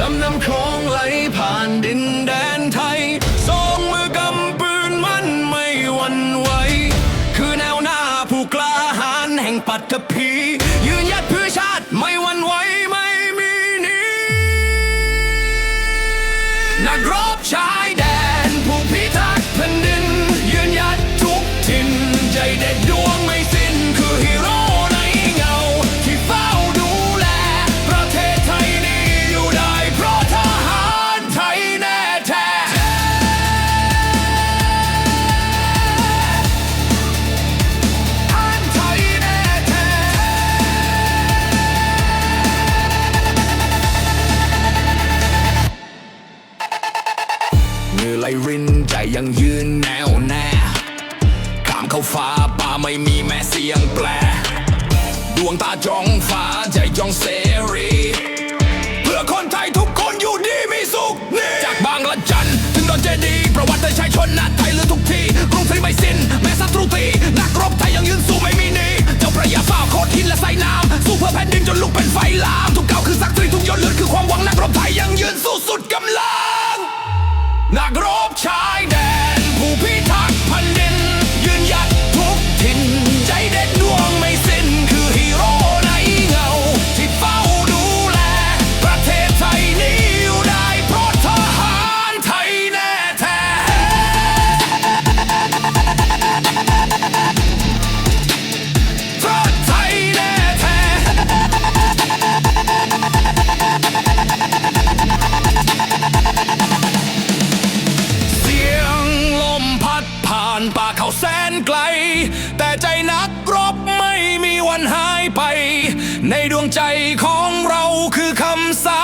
ลำน้ำโคงไหลผ่านดินแดนไทยสองมือกำปืนมันไม่หวั่นไหว คือแนวหน้าผู้กล้าหาญแห่งปัตตภียืนยัดเพื่อชาติไม่หวั่นไหวไม่มีหนีนักรบชาย ไหลรินใจยังยืนแนวแน่ข้ามเข้าฟ้าป่าไม่มีแม้เสียงแปล ดวงตาจ้องฟ้าใจจ้องเสรี เพื่อคนไทยทุกคนอยู่ดีมีสุขนี่จากบางละจันถึงดอนเจดีย์ประวัติได้ใช้ชนนะไทยเหลือทุกทีกรุงศรีไม่สิ้น แม้ศัตรูตีนักรบไทยยังยืนสู้ไม่มีหนีเจ้าพระยาฟ้าโคตรหินและใส่น้ำสู้เพื่อแผ่นดินจนลุกเป็นไฟลามทุกก้าวคือศักดิ์ศรีทุกหยดเลือดคือความหวังนักรบไทยยังยืนสู้สุดกำลังนั ป่าเขาแสนไกล แต่ใจนักรบไม่มีวันหายไป ในดวงใจของเราคือคำสา